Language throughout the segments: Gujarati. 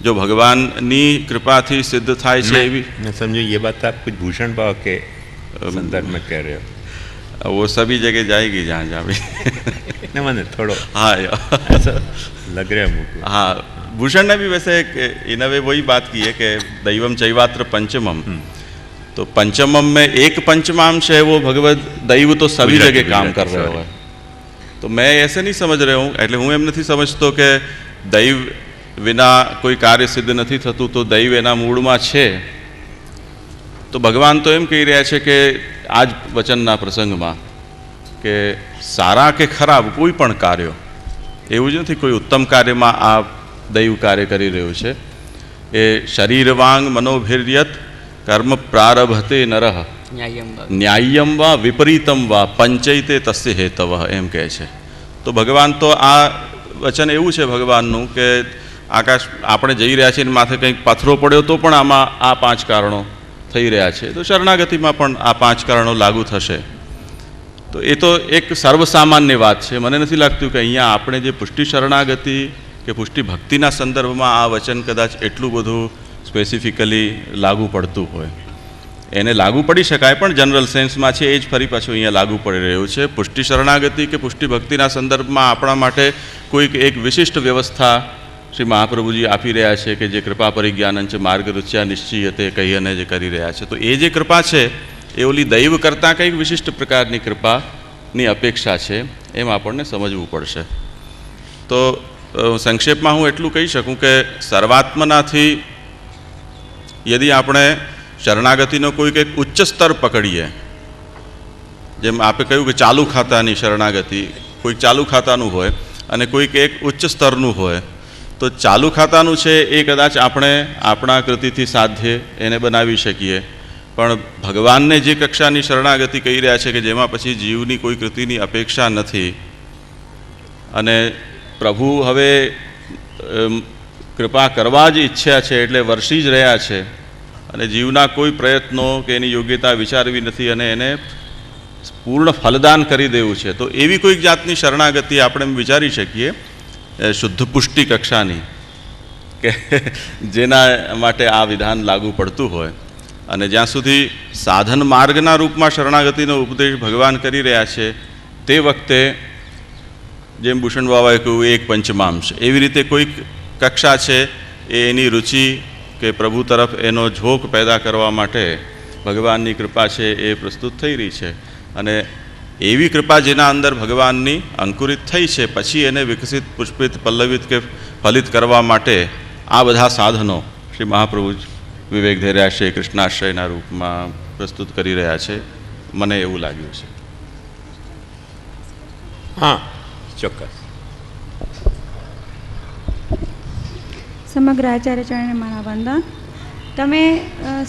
જો ભગવાનની કૃપાથી સિદ્ધ થાય છે એવી मैं समझो ये बात आप कुछ भूषण भाव के संदर्भ में कह रहे हो वो सभी जगह जाएगी जहाँ जहाँ भी न मैंने थोड़ो हाँ या- ऐसा लग रहा है मुझको हाँ भूषण ने भी वैसे इन वे वही बात की है कि दैवम चैवात्र पंचमम तो पंचमम में एक पंचमांश है वो भगवत दैव तो सभी गुजराती- जगह काम कर गुजराती, रहे sorry. हो तो मैं ऐसे नहीं समझ रहा हूँ એટલે હું એમ નથી સમજતો કે દૈવ વિના કોઈ કાર્ય સિદ્ધ નથી થતું તો દૈવ એના મૂળમાં છે. તો ભગવાન તો એમ કહી રહ્યા છે કે આ જ વચનના પ્રસંગમાં કે સારા કે ખરાબ કોઈ પણ કાર્યો એવું જ નથી કોઈ ઉત્તમ કાર્યમાં આ દૈવ કાર્ય કરી રહ્યું છે. એ શરીરવાંગ મનોભિર્યત કર્મ પ્રારભતે નરહ ન્યાયમ ન્યાય્યમ વા વિપરીતમ વા પંચૈતે તસ્ય હેતવ એમ કહે છે. તો ભગવાન તો આ વચન એવું છે ભગવાનનું કે આકાશ, આપણે જઈ રહ્યા છીએ માથે કંઈક પથરો પડ્યો તો પણ આમાં આ પાંચ કારણો થઈ રહ્યા છે. તો શરણાગતિમાં પણ આ પાંચ કારણો લાગુ થશે. તો એ તો એક સર્વસામાન્ય વાત છે. મને નથી લાગતું કે અહીંયા આપણે જે પુષ્ટિ શરણાગતિ કે પુષ્ટિ ભક્તિના સંદર્ભમાં આ વચન કદાચ એટલું બધું સ્પેસિફિકલી લાગુ પડતું હોય. એને લાગુ પડી શકાય, પણ જનરલ સેન્સમાં છે એ જ ફરી પાછું અહીંયા લાગુ પડી રહ્યું છે. પુષ્ટિ શરણાગતિ કે પુષ્ટિ ભક્તિના સંદર્ભમાં આપણા માટે કોઈક એક વિશિષ્ટ વ્યવસ્થા શ્રી મહાપ્રભુજી આપી રહ્યા છે કે જે કૃપા પરિજ્ઞાનંચ માર્ગ રૂચ્યા નિશ્ચિયતે કહીને જે કરી રહ્યા છે. તો એ જે કૃપા છે, એ ઓલી દૈવ કરતાં કંઈક વિશિષ્ટ પ્રકારની કૃપાની અપેક્ષા છે, એમ આપણને સમજવું પડશે. તો સંક્ષેપમાં હું એટલું કહી શકું કે સર્વાત્મનાથી યદિ આપણે શરણાગતિનો કોઈક એક ઉચ્ચ સ્તર પકડીએ, જેમ આપે કહ્યું કે ચાલુ ખાતાની શરણાગતિ કોઈક ચાલુ ખાતાનું હોય અને કોઈક એક ઉચ્ચ સ્તરનું હોય તો ચાલુ ખાતાનું છે એ કદાચ આપણે આપણા કૃતિથી સાધ્ય એને બનાવી શકીએ. પણ ભગવાનને જે કક્ષાની શરણાગતિ કહી રહ્યા છે કે જેમાં પછી જીવની કોઈ કૃતિની અપેક્ષા નથી. અને પ્રભુ હવે કૃપા કરવા જ ઈચ્છ્યા છે એટલે વર્ષી જ રહ્યા છે. અને જીવના કોઈ પ્રયત્નો કે એની યોગ્યતા વિચારવી નથી અને એને પૂર્ણ ફલદાન કરી દેવું છે. તો એવી કોઈક જાતની શરણાગતિ આપણે વિચારી શકીએ. શુદ્ધ પુષ્ટિ કક્ષાની, કે જેના માટે આ વિધાન લાગુ પડતું હોય. અને જ્યાં સુધી સાધન માર્ગના રૂપમાં શરણાગતિનો ઉપદેશ ભગવાન કરી રહ્યા છે, તે વખતે જેમ ભૂષણ બાબાએ કહ્યું, એક પંચમાંશ. એવી રીતે કોઈક કક્ષા છે, એ એની રુચિ કે પ્રભુ તરફ એનો ઝોક પેદા કરવા માટે ભગવાનની કૃપા છે, એ પ્રસ્તુત થઈ રહી છે. અને એવી કૃપા જેના અંદર ભગવાનની અંકુરિત થઈ છે પછી એને વિકસિત પુષ્પિત પલ્લવિત કે ફલિત કરવા માટે આ બધા સાધનો શ્રી મહાપ્રભુ વિવેક ધૈર્યાશ્રય કૃષ્ણાશ્રયના રૂપમાં પ્રસ્તુત કરી રહ્યા છે. મને એવું લાગ્યું છે. હા. ચોક્કસ. સમગ્ર આચાર્ય ચરણે મારા વંદન. તમે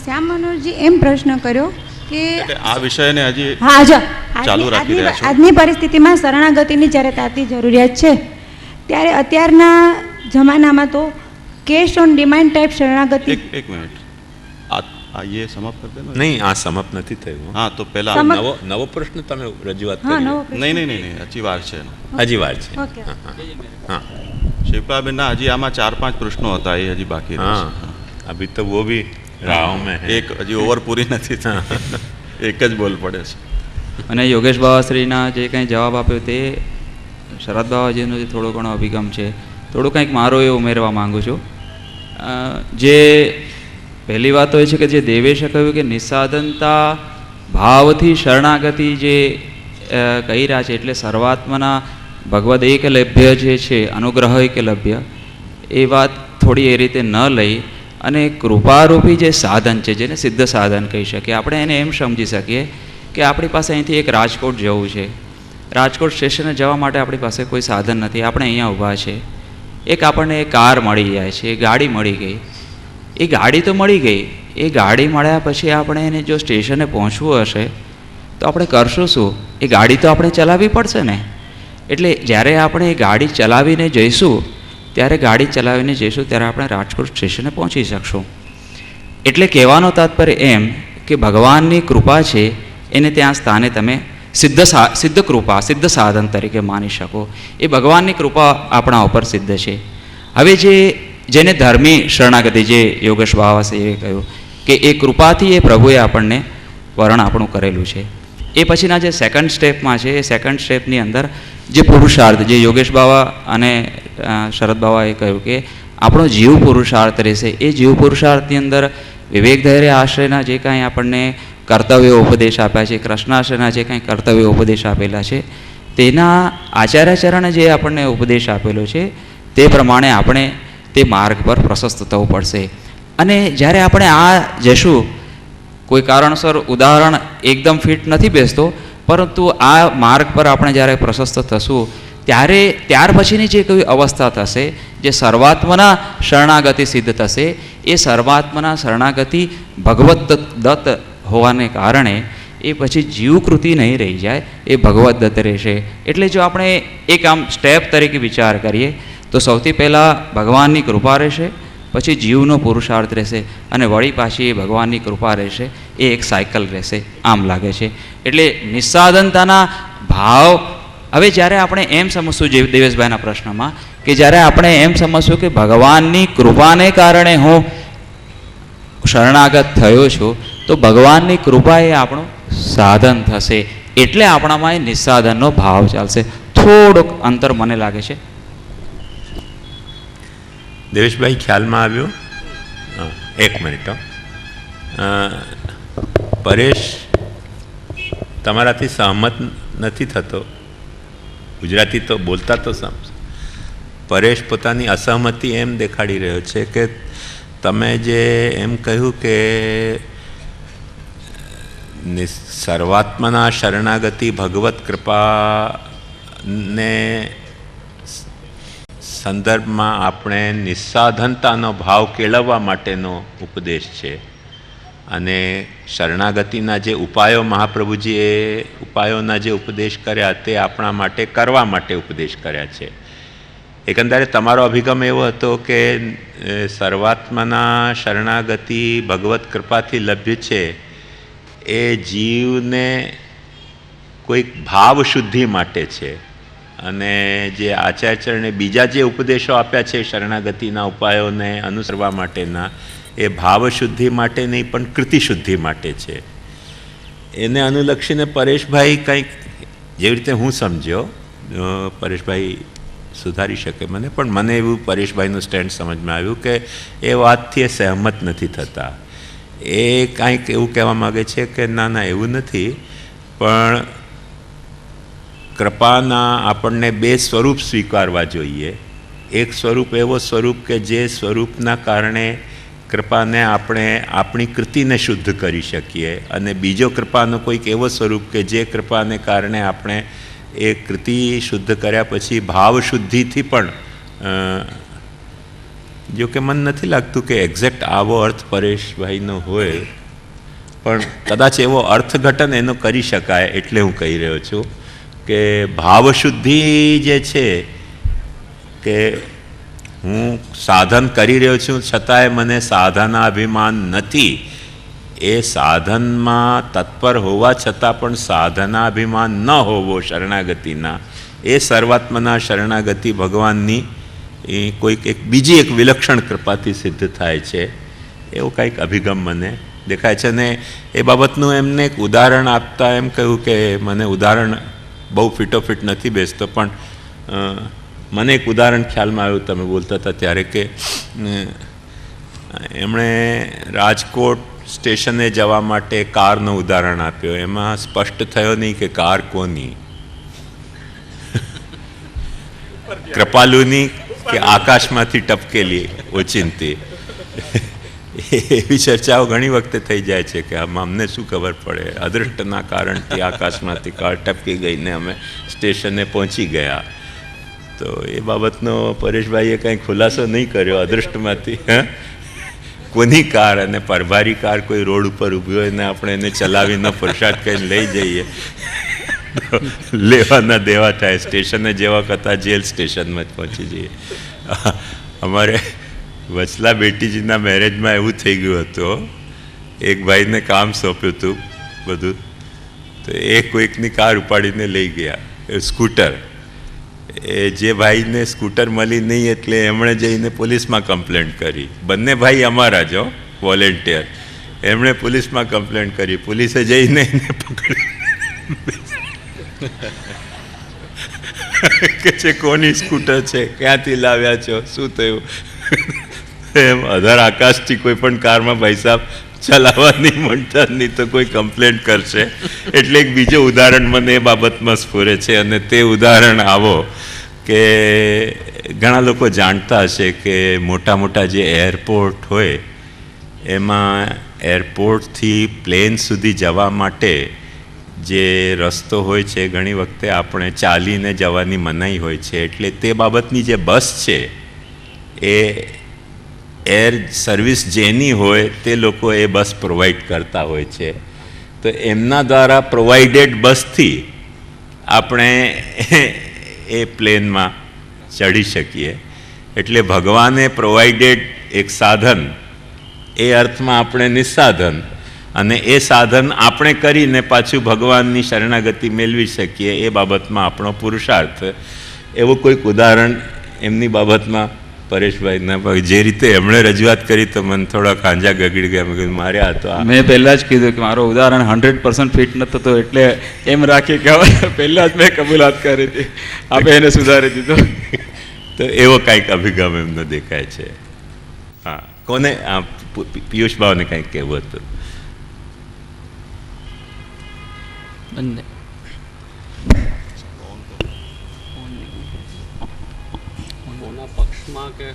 શ્યામ મનોહરજી એમ પ્રશ્ન કર્યો કે આ વિષયને હજી હા જો. ચાલુ રાખી રહ્યા છો? આજની પરિસ્થિતિમાં શરણાગતિની જ્યારે તાતી જરૂરિયાત છે ત્યારે અત્યારના જમાનામાં તો કેશ ઓન ડિમાન્ડ ટાઈપ શરણાગતિ એક એક મિનિટ. આ સમાપ્ત કરી દેનો? નહીં આ સમાપ્ત નથી થયું. હા તો પહેલા નવો નવો પ્રશ્ન તમે રજૂઆત કરી. નહીં નહીં નહીં હજી વાર છે હજી વાર છે. ઓકે હા શિલ્પાબેન ના હજી આમાં ચાર પાંચ પ્રશ્નો હતા એ હજી બાકી હા અભી તો વો ભી રાહ મેં એક હજી ઓવર પૂરી નથી એક જ બોલ પડે છે. અને યોગેશ બાવાશ્રીના જે કંઈ જવાબ આપ્યો તે શરદ બાવાજીનો જે થોડો ઘણો અભિગમ છે, થોડું કંઈક મારો એ ઉમેરવા માંગુ છું. જે પહેલી વાત એ છે કે જે દેવેશે કહ્યું કે નિસાધનતા ભાવથી શરણાગતિ જે કહી રહ્યા છે એટલે સર્વાત્મના ભગવદ એક લભ્ય જે છે, અનુગ્રહ એક લભ્ય, એ વાત થોડી એ રીતે ન લઈ અને કૃપારૂપી જે સાધન છે, જેને સિદ્ધ સાધન કહી શકીએ, આપણે એને એમ સમજી શકીએ કે આપણી પાસે અહીંથી એક રાજકોટ જવું છે. રાજકોટ સ્ટેશને જવા માટે આપણી પાસે કોઈ સાધન નથી. આપણે અહીંયા ઊભા છે. એક આપણને એક કાર મળી જાય છે ગાડી મળી ગઈ. એ ગાડી તો મળી ગઈ. એ ગાડી મળ્યા પછી આપણે એને જો સ્ટેશને પહોંચવું હશે, તો આપણે કરશું શું? એ ગાડી તો આપણે ચલાવવી પડશે ને? એટલે જ્યારે આપણે એ ગાડી ચલાવીને જઈશું, ત્યારે ગાડી ચલાવીને જઈશું, ત્યારે આપણે રાજકોટ સ્ટેશને પહોંચી શકશું. એટલે કહેવાનો તાત્પર્ય એમ કે ભગવાનની કૃપા છે એને ત્યાં સ્થાને તમે સિદ્ધ સા, સિદ્ધ કૃપા, સિદ્ધ સાધન તરીકે માની શકો. એ ભગવાનની કૃપા આપણા ઉપર સિદ્ધ છે. હવે જે, જેને ધર્મી શરણાગતિ, જે યોગેશ બાવાસીએ કહ્યું કે એ કૃપાથી એ પ્રભુએ આપણને વરણ આપણું કરેલું છે. એ પછીના જે સેકન્ડ સ્ટેપમાં છે, એ સેકન્ડ સ્ટેપની અંદર જે પુરુષાર્થ, જે યોગેશ બાવા અને શરદ બાવાએ કહ્યું કે આપણો જીવ પુરુષાર્થ રહેશે. એ જીવ પુરુષાર્થની અંદર વિવેક ધૈર્ય આશ્રયના જે કાંઈ આપણને કર્તવ્યો ઉપદેશ આપ્યા છે કૃષ્ણાશ્રના જે કંઈ કર્તવ્યો ઉપદેશ આપેલા છે, તેના આચાર્યચરણે જે આપણને ઉપદેશ આપેલો છે, તે પ્રમાણે આપણે તે માર્ગ પર પ્રશસ્ત થવું પડશે. અને જ્યારે આપણે આ જશું, કોઈ કારણસર ઉદાહરણ એકદમ ફિટ નથી બેસતો, પરંતુ આ માર્ગ પર આપણે જ્યારે પ્રશસ્ત થશું, ત્યારે ત્યાર પછીની જે કોઈ અવસ્થા થશે, જે સર્વાત્મના શરણાગતિ સિદ્ધ થશે, એ સર્વાત્મના શરણાગતિ ભગવત દત્ત હોવાને કારણે એ પછી જીવકૃતિ નહીં રહી જાય, એ ભગવત દત્ત રહેશે. એટલે જો આપણે એક આમ સ્ટેપ તરીકે વિચાર કરીએ, તો સૌથી પહેલાં ભગવાનની કૃપા રહેશે, પછી જીવનો પુરુષાર્થ રહેશે, અને વળી પાછી એ ભગવાનની કૃપા રહેશે, એ એક સાયકલ રહેશે, આમ લાગે છે. એટલે નિસ્સાધનતાના ભાવ, હવે જ્યારે આપણે એમ સમજશું જે દેવેશભાઈના પ્રશ્નમાં, કે જ્યારે આપણે એમ સમજશું કે ભગવાનની કૃપાને કારણે હું શરણાગત થયો છું તો ભગવાનની કૃપા એ આપણું સાધન થશે. એટલે આપણામાં એ નિસ્સાધનનો ભાવ ચાલશે. થોડોક અંતર મને લાગે છે. દેવેશભાઈ, ખ્યાલમાં આવ્યો? એક મિનિટ. પરેશ, તમારાથી સહમત નથી થતો. ગુજરાતી તો બોલતા તો પરેશ પોતાની અસહમતિ એમ દેખાડી રહ્યો છે કે તમે જે એમ કહ્યું કે સર્વાત્મના શરણાગતિ ભગવત કૃપાને સંદર્ભમાં આપણે નિસ્સાધનતાનો ભાવ કેળવવા માટેનો ઉપદેશ છે અને શરણાગતિના જે ઉપાયો મહાપ્રભુજીએ ઉપાયોના જે ઉપદેશ કર્યા તે આપણા માટે કરવા માટે ઉપદેશ કર્યા છે એકંદરે તમારો અભિગમ એવો હતો કે સર્વાત્માના શરણાગતિ ભગવત કૃપાથી લભ્ય છે એ જીવને કોઈક ભાવ શુદ્ધિ માટે છે. અને જે આચાર્યચરણે બીજા જે ઉપદેશો આપ્યા છે શરણાગતિના ઉપાયોને અનુસરવા માટેના, એ ભાવ શુદ્ધિ માટે નહીં, પણ કૃતિ શુદ્ધિ માટે છે. એને અનુલક્ષીને પરેશભાઈ કંઈક જેવી રીતે હું સમજ્યો પરેશભાઈ સુધારી શકે મને, પણ મને એવું પરેશભાઈનું સ્ટેન્ડ સમજમાં આવ્યું કે એ વાતથી એ સહેમત નથી થતા. એ કાંઈક એવું કહેવા માગે છે કે ના ના, એવું નથી. પણ કૃપાના આપણને બે સ્વરૂપ સ્વીકારવા જોઈએ. એક સ્વરૂપ એવો સ્વરૂપ કે જે સ્વરૂપના કારણે કૃપાને આપણે આપણી કૃતિને શુદ્ધ કરી શકીએ અને બીજો કૃપાનો કોઈક એવો સ્વરૂપ કે જે કૃપાને કારણે આપણે એ કૃતિ શુદ્ધ કર્યા પછી ભાવ શુદ્ધિથી પણ જો કે મને નથી લાગતું કે એક્ઝેક્ટ આવો અર્થ પરેશભાઈનો હોય, પણ કદાચ એવો અર્થઘટન એનો કરી શકાય એટલે હું કહી રહ્યો છું કે ભાવશુદ્ધિ જે છે કે હું સાધન કરી રહ્યો છું, છતાંય મને સાધનાભિમાન નથી. એ સાધનમાં તત્પર હોવા છતાં પણ સાધનાભિમાન ન હોવો શરણાગતિના. એ સર્વાત્મના શરણાગતિ ભગવાનની એ કોઈક એક બીજી એક વિલક્ષણ કૃપાથી સિદ્ધ થાય છે એવો કંઈક અભિગમ મને દેખાય છે અને એ બાબતનું એમને એક ઉદાહરણ આપતા એમ કહ્યું કે મને ઉદાહરણ બહુ ફિટોફિટ નથી બેસતો પણ મને એક ઉદાહરણ ખ્યાલમાં આવ્યું તમે બોલતા હતા ત્યારે કે એમણે રાજકોટ સ્ટેશને જવા માટે કારનું ઉદાહરણ આપ્યો. એમાં સ્પષ્ટ થયો નહીં કે કાર કોની. કૃપાલુની કે આકાશમાંથી ટપકેલી ઓચિંતી. એવી ચર્ચાઓ ઘણી વખતે થઈ જાય છે કે આમ અમને શું ખબર પડે? અદૃષ્ટના કારણથી આકાશમાંથી કાર ટપકી ગઈને અમે સ્ટેશને પહોંચી ગયા. તો એ બાબતનો પરેશભાઈએ કંઈ ખુલાસો નહીં કર્યો અદૃષ્ટમાંથી કોની કાર અને પરભારી કાર કોઈ રોડ ઉપર ઊભી હોય ને આપણે એને ચલાવીને પ્રસાદ કરીને લઈ જઈએ? લેવાના દેવા થાય. સ્ટેશને જેવા કરતાં જેલ સ્ટેશનમાં જ પહોંચી જઈએ. અમારે વચલા બેટીજીના મેરેજમાં એવું થઈ ગયું હતું એક ભાઈને કામ સોંપ્યું હતું બધું. તો એ કોઈકની કાર ઉપાડીને લઈ ગયા સ્કૂટર. એ જે ભાઈને સ્કૂટર મળી નહીં એટલે એમણે જઈને પોલીસમાં કમ્પ્લેન્ટ કરી. બંને ભાઈ અમારા જ વોલેન્ટિયર. એમણે પોલીસમાં કમ્પ્લેન્ટ કરી. પોલીસે જઈને એને પકડી. કે છે, કોની સ્કૂટર છે? ક્યાંથી લાવ્યા છો? શું થયું? એમ, અધર આકાશથી કોઈ પણ કારમાં ભાઈ સાહેબ ચલાવવાની મળતા નહીં તો કોઈ કમ્પ્લેન્ટ કરશે. એટલે એક બીજું ઉદાહરણ મને એ બાબતમાં સ્ફુરે છે અને તે ઉદાહરણ આવો કે ઘણા લોકો જાણતા હશે કે મોટા મોટા જે એરપોર્ટ હોય, એમાં એરપોર્ટથી પ્લેન સુધી જવા માટે જે રસ્તો હોય છે, ઘણી વખતે આપણે ચાલીને જવાની મનાઈ હોય છે. એટલે તે બાબતની જે બસ છે, એ એર સર્વિસ જેની હોય, તે લોકો એ બસ પ્રોવાઈડ કરતા હોય છે. તો એમના દ્વારા પ્રોવાઈડેડ બસથી આપણે એ પ્લેનમાં ચડી શકીએ. એટલે ભગવાને પ્રોવાઈડેડ એક સાધન, એ અર્થમાં આપણે નિસ્સાધન અને એ સાધન આપણે કરીને પાછું ભગવાનની શરણાગતિ મેળવી શકીએ એ બાબતમાં આપણો પુરુષાર્થ. એવું કોઈક ઉદાહરણ એમની બાબતમાં પરેશભાઈના ભાઈ જે રીતે એમણે રજૂઆત કરી તો મને થોડા ખાંજા ગગડી ગયા. મેં મારે આ તો મેં પહેલાં જ કીધું કે મારો ઉદાહરણ હંડ્રેડ પર્સન્ટ ફિટ નહોતો તો એટલે એમ રાખી કે પહેલાં જ મેં કબૂલાત કરી હતી. આપણે એને સુધારી દીધો. તો એવો કાંઈક અભિગમ એમનો દેખાય છે. હા કોને? આ પિયુષ ભાવને કંઈક કહેવું હતું. બંને કોના પક્ષમાં કે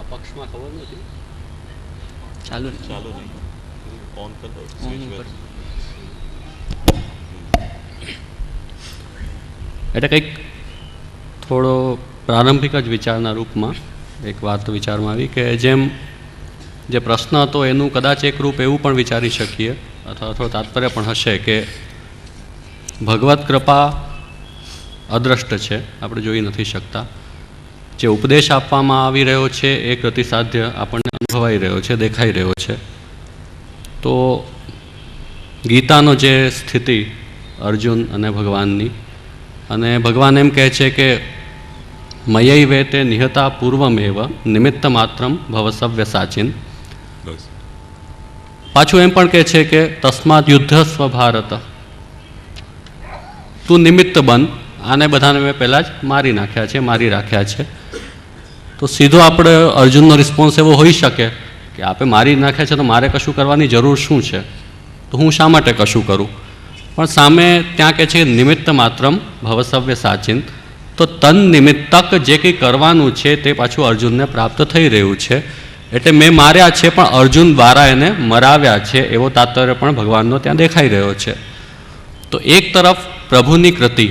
અપક્ષમાં ખબર નથી ચાલુ નહીં ઓન કરો. એટલે કંઈક થોડો પ્રારંભિક જ વિચારના રૂપમાં એક વાત વિચારમાં આવી કે જેમ જે પ્રશ્ન હતો એનું કદાચ એક રૂપ એવું પણ વિચારી શકીએ અથવા થોડું તાત્પર્ય પણ હશે કે ભગવત કૃપા અદ્રષ્ટ છે. આપણે જોઈ નથી શકતા. જે ઉપદેશ આપવામાં આવી રહ્યો છે એ પ્રતિસાધ્ય આપણને અનુભવાઈ રહ્યો છે દેખાઈ રહ્યો છે. તો ગીતાનો જે સ્થિતિ અર્જુન અને ભગવાનની અને ભગવાન એમ કહે છે કે મયૈ વેતે નિહતા પૂર્વમેવ નિમિત્ત માત્રમ ભવસવ્ય સાચિન. પાછું એમ પણ કહે છે કે તસ્માત યુદ્ધ સ્વ ભારત તું નિમિત્ત બન. આને બધાને મેં પહેલાં જ મારી નાખ્યા છે, મારી રાખ્યા છે. તો સીધો આપણે અર્જુનનો રિસ્પોન્સ એવો હોઈ શકે કે આપે મારી નાખ્યા છે તો મારે કશું કરવાની જરૂર શું છે? તો હું શા માટે કશું કરું? પણ સામે ત્યાં કહે છે, નિમિત્ત માત્રમ ભવસવ્ય સાચિન તો તન નિમિત્તક જે કંઈ કરવાનું છે તે પાછું અર્જુનને પ્રાપ્ત થઈ રહ્યું છે. એટલે મેં માર્યા છે પણ અર્જુન દ્વારા એને મરાવ્યા છે એવો તાત્પર્ય પણ ભગવાનનો ત્યાં દેખાઈ રહ્યો છે. તો એક તરફ પ્રભુની કૃતિ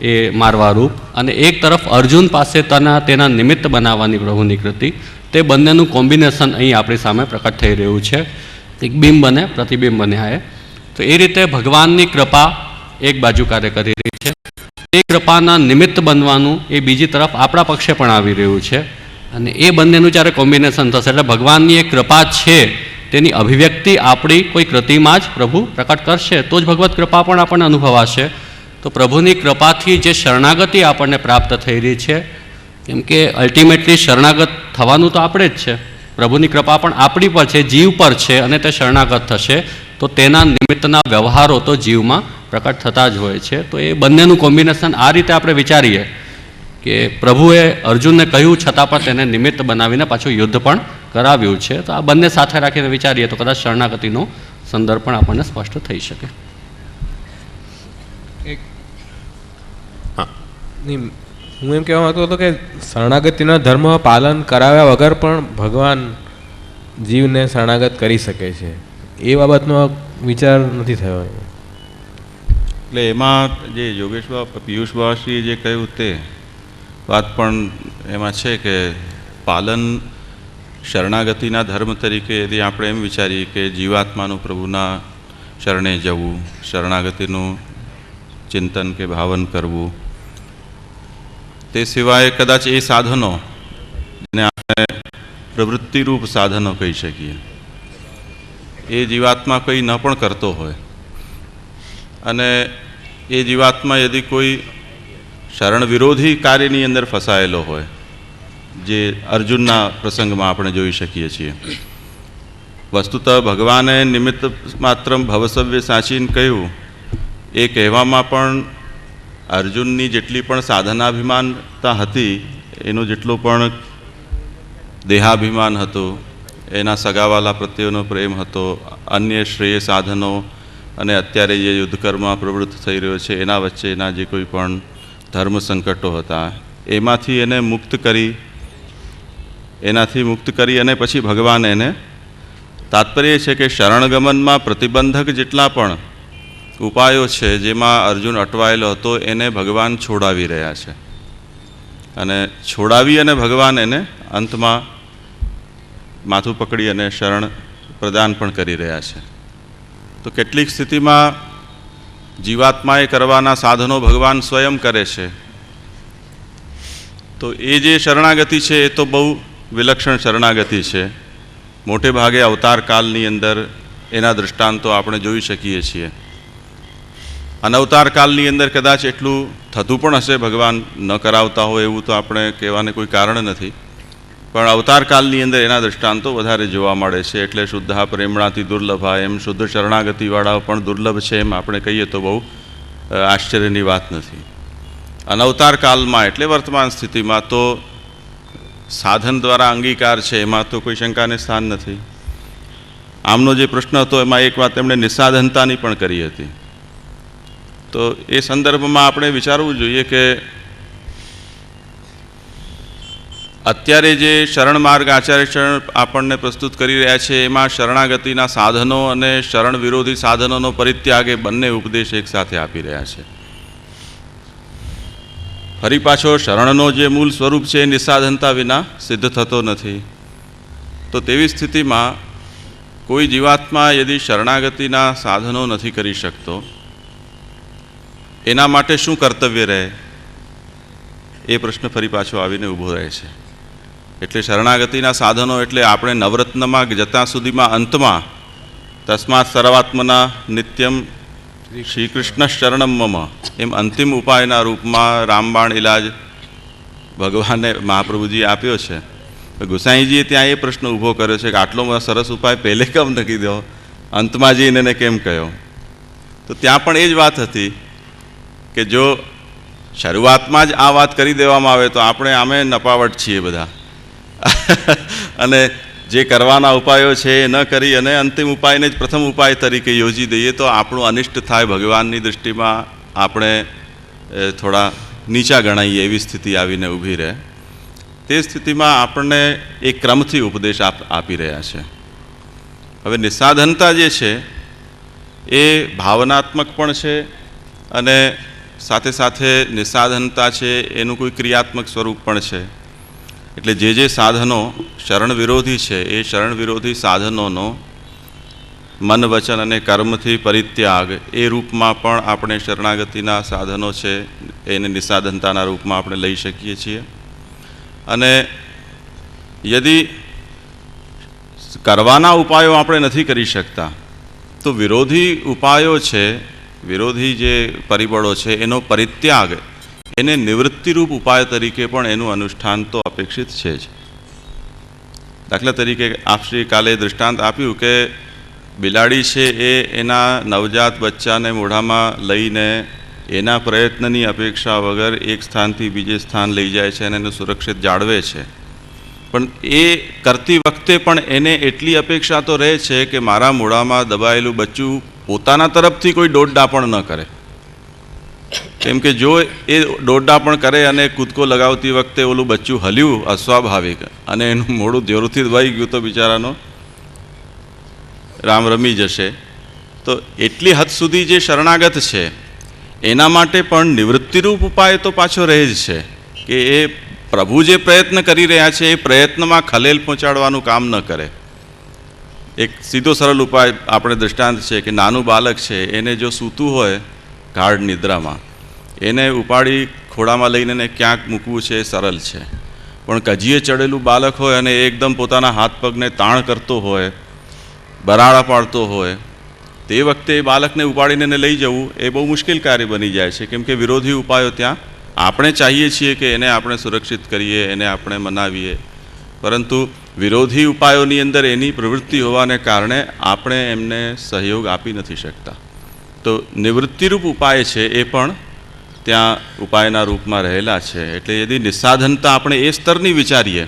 એ મારવા રૂપ. અને એક તરફ અર્જુન પાસે તેના તેના નિમિત્ત બનાવવાની પ્રભુની કૃતિ. તે બંનેનું કોમ્બિનેશન અહીં આપણી સામે પ્રકટ થઈ રહ્યું છે. એક બિંબ બને પ્રતિબિંબ બન્યા એ. તો એ રીતે ભગવાનની કૃપા એક બાજુ કાર્ય કરી રહી છે. એ કૃપાના નિમિત્ત બનવાનું એ બીજી તરફ આપણા પક્ષે પણ આવી રહ્યું છે. અને એ બંનેનું જ્યારે કોમ્બિનેશન થશે એટલે ભગવાનની એક કૃપા છે તેની અભિવ્યક્તિ આપણી કોઈ કૃતિમાં જ પ્રભુ પ્રકટ કરશે. તો જ ભગવત કૃપા પણ આપણને અનુભવાશે. તો પ્રભુની કૃપાથી જે શરણાગતિ આપણને પ્રાપ્ત થઈ રહી છે, કેમ કે અલ્ટિમેટલી શરણાગત થવાનું તો આપણે જ છે. પ્રભુની કૃપા પણ આપણી પર છે, જીવ પર છે અને તે શરણાગત થશે. તો તેના નિમિત્તના વ્યવહારો તો જીવમાં પ્રકટ થતા જ હોય છે. તો એ બંનેનું કોમ્બિનેશન આ રીતે આપણે વિચારીએ. કે પ્રભુએ અર્જુનને કહ્યું છતાં પણ તેને નિમિત્ત બનાવીને પાછું યુદ્ધ પણ કરાવ્યું છે. તો આ બંને સાથે રાખીને વિચારીએ તો કદાચ શરણાગતિનો સંદર્ભ પણ આપણને સ્પષ્ટ થઈ શકે. હું. એમ કહેવા માંગતો હતો કે શરણાગતિના ધર્મ પાલન કરાવ્યા વગર પણ ભગવાન જીવને શરણાગત કરી શકે છે. એ બાબતનો વિચાર નથી થયો. એટલે એમાં જે યોગેશ બાબા પિયુષ જે કહ્યું તે વાત પણ એમાં છે કે પાલન શરણાગતિના ધર્મ તરીકે યદિ આપણે એમ વિચારીએ કે જીવાત્માનું પ્રભુના શરણે જવું, શરણાગતિનું ચિંતન કે ભાવન કરવું. તે સિવાય કદાચ એ સાધનો જેને આપણે પ્રવૃત્તિરૂપ સાધનો કહી શકીએ. એ જીવાત્મા કંઈ ન પણ કરતો હોય. અને એ જીવાત્મા યદિ કોઈ શરણ વિરોધી કાર્યની અંદર ફસાયેલો હોય, જે અર્જુનના પ્રસંગમાં આપણે જોઈ શકીએ છીએ. વસ્તુતઃ ભગવાને નિમિત્ત માત્ર ભવસવ્ય સાચીને કહ્યું, એ કહેવામાં પણ અર્જુનની જેટલી પણ સાધનાભિમાનતા હતી, એનું જેટલું પણ દેહાભિમાન હતું, એના સગાવાલા પ્રત્યેનો પ્રેમ હતો, અન્ય શ્રેય સાધનો અને અત્યારે જે યુદ્ધકર્મમાં પ્રવૃત્ત થઈ રહ્યો છે, એના વચ્ચેના જે કોઈ પણ ધર્મ સંકટો હતા. એમાંથી એને મુક્ત કરી, એનાથી મુક્ત કરી અને પછી ભગવાન એને તાત્પર્ય છે કે શરણગમનમાં પ્રતિબંધક જેટલા પણ ઉપાયો છે જેમાં અર્જુન અટવાયેલો હતો, એને ભગવાન છોડાવી રહ્યા છે. અને છોડાવી અને ભગવાન એને અંતમાં માથું પકડી અને શરણ પ્રદાન પણ કરી રહ્યા છે. તો કેટલીક સ્થિતિમાં જીવાત્માએ કરવાના સાધનો ભગવાન સ્વયં કરે છે. તો એ જે શરણાગતિ છે, એ તો બહુ વિલક્ષણ શરણાગતિ છે. મોટે ભાગે અવતાર કાલની અંદર એના દૃષ્ટાંતો આપણે જોઈ શકીએ છીએ. અનવતાર કાલની અંદર કદાચ એટલું થતું પણ હશે, ભગવાન ન કરાવતા હોય એવું તો આપણે કહેવાને કોઈ કારણ નથી. પણ અવતારકાલની અંદર એના દૃષ્ટાંતો વધારે જોવા મળે છે. એટલે શુદ્ધા પ્રેમણાથી દુર્લભા એમ શુદ્ધ શરણાગતિવાળા પણ દુર્લભ છે એમ આપણે કહીએ તો બહુ આશ્ચર્યની વાત નથી. અનવતાર કાલમાં એટલે વર્તમાન સ્થિતિમાં તો સાધન દ્વારા અંગીકાર છે, એમાં તો કોઈ શંકાને સ્થાન નથી. આમનો જે પ્રશ્ન હતો, એમાં એક વાત એમણે નિસાધનતાની પણ કરી હતી. તો એ સંદર્ભમાં આપણે વિચારવું જોઈએ કે અત્યારે જે શરણ માર્ગ આચાર્ય શરણ આપણને પ્રસ્તુત કરી રહ્યા છે, એમાં શરણાગતિના સાધનો અને શરણ વિરોધી સાધનોનો પરિત્યાગ એ બંને ઉપદેશ એકસાથે આપી રહ્યા છે. ફરી પાછો શરણનો જે મૂળ સ્વરૂપ છે, એ નિસાધનતા વિના સિદ્ધ થતો નથી. તો તેવી સ્થિતિમાં કોઈ જીવાત્મા યદિ શરણાગતિના સાધનો નથી કરી શકતો, એના માટે શું કર્તવ્ય રહે? એ પ્રશ્ન ફરી પાછો આવીને ઊભો રહે છે. એટલે શરણાગતિના સાધનો એટલે આપણે નવરત્નમાં જતાં સુધીમાં અંતમાં તસ્માત સર્વાત્મના નિત્યમ શ્રી કૃષ્ણ શરણમ મમ. એમ અંતિમ ઉપાયના રૂપમાં રામબાણ ઇલાજ ભગવાને મહાપ્રભુજી આપ્યો છે. ગુસાઈજીએ ત્યાં એ પ્રશ્ન ઊભો કર્યો છે કે આટલો સરસ ઉપાય પહેલે કેમ નક્કી દો અંતમાં જઈને એને કેમ કહ્યો? તો ત્યાં પણ એ જ વાત હતી કે જો શરૂઆતમાં જ આ વાત કરી દેવામાં આવે તો આપણે આમે નપાવટ છીએ બધા. અને જે કરવાના ઉપાયો છે એ ન કરી અને અંતિમ ઉપાયને જ પ્રથમ ઉપાય તરીકે યોજી દઈએ તો આપણું અનિષ્ટ થાય ભગવાનની દૃષ્ટિમાં આપણે થોડા નીચા ગણાઈએ એવી સ્થિતિ આવીને ઊભી રહે. તે સ્થિતિમાં આપણને એક ક્રમથી ઉપદેશ આપ રહ્યા છે. હવે નિસાધનતા જે છે, એ ભાવનાત્મક પણ છે અને સાથે સાથે નિસાધનતા છે, એનું કોઈ ક્રિયાત્મક સ્વરૂપ પણ છે. એટલે જે જે સાધનો શરણ વિરોધી છે, એ શરણ વિરોધી સાધનોનો મન, વચન અને કર્મથી પરિત્યાગ એ રૂપમાં પણ આપણે શરણાગતિના સાધનો છે, એને નિસાધનતાના રૂપમાં આપણે લઈ શકીએ છીએ. અને યદિ કરવાના ઉપાયો આપણે નથી કરી શકતા, તો વિરોધી ઉપાયો છે, વિરોધી જે પરિબળો છે, એનો પરિત્યાગ એને નિવૃત્તિરૂપ ઉપાય તરીકે પણ એનું અનુષ્ઠાન તો અપેક્ષિત છે જ. દાખલા તરીકે આપશ્રી કાલે દૃષ્ટાંત આપ્યું કે બિલાડી છે એ એના નવજાત બચ્ચાને મોઢામાં લઈને એના પ્રયત્નની અપેક્ષા વગર એક સ્થાનથી બીજે સ્થાન લઈ જાય છે અને એને સુરક્ષિત જાળવે છે. પણ એ કરતી વખતે પણ એને એટલી અપેક્ષા તો રહે છે કે મારા મોઢામાં દબાયેલું બચ્ચું પોતાના તરફથી કોઈ દોડડાપણ ન કરે. કેમ કે જો એ દોડડાપણ કરે અને કૂદકો લગાવતી વખતે ઓલું બચ્ચું હલ્યું, અસ્વાભાવિક. અને એનું મોડું જોરથી દબાઈ ગયું તો બિચારાનો રામ રમી જશે. તો એટલી હદ સુધી જે શરણાગત છે, એના માટે પણ નિવૃત્તિરૂપ ઉપાય તો પાછો રહે જ છે, કે એ પ્રભુ જે પ્રયત્ન કરી રહ્યા છે, એ પ્રયત્નમાં ખલેલ પહોંચાડવાનું કામ ન કરે. એક સીધો સરળ ઉપાય આપણે દૃષ્ટાંત છે કે નાનું બાળક છે, એને જો સૂતું હોય ગાઢ નિદ્રામાં. એને ઉપાડી ખોડામાં લઈને એને ક્યાંક મૂકવું છે એ સરળ છે. પણ કજીએ ચડેલું બાળક હોય અને એકદમ પોતાના હાથ પગને તાણ કરતો હોય, બરાડા પાડતો હોય, તે વખતે એ બાળકને ઉપાડીને એને લઈ જવું એ બહુ મુશ્કેલ કાર્ય બની જાય છે. કેમ કે વિરોધી ઉપાયો ત્યાં આપણે ચાહીએ છીએ કે એને આપણે સુરક્ષિત કરીએ, એને આપણે મનાવીએ. પરંતુ વિરોધી ઉપાયોની અંદર એની પ્રવૃત્તિ હોવાને કારણે આપણે એમને સહયોગ આપી નથી શકતા. તો નિવૃત્તિરૂપ ઉપાય છે એ પણ ત્યાં ઉપાયના રૂપમાં રહેલા છે. એટલે યદિ નિસાધનતા આપણે એ સ્તરની વિચારીએ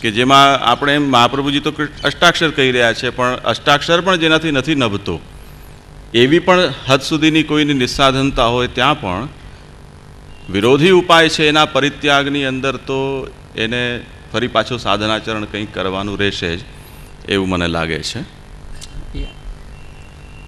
કે જેમાં આપણે મહાપ્રભુજી તો અષ્ટાક્ષર કહી રહ્યા છે, પણ અષ્ટાક્ષર પણ જેનાથી નથી નભતો. એવી પણ હદ સુધીની કોઈની નિસાધનતા હોય ત્યાં પણ વિરોધી ઉપાય છે એના પરિત્યાગની અંદર તો એને ફરી પાછું સાધનાચરણ કંઈક કરવાનું રહેશે જ એવું મને લાગે છે.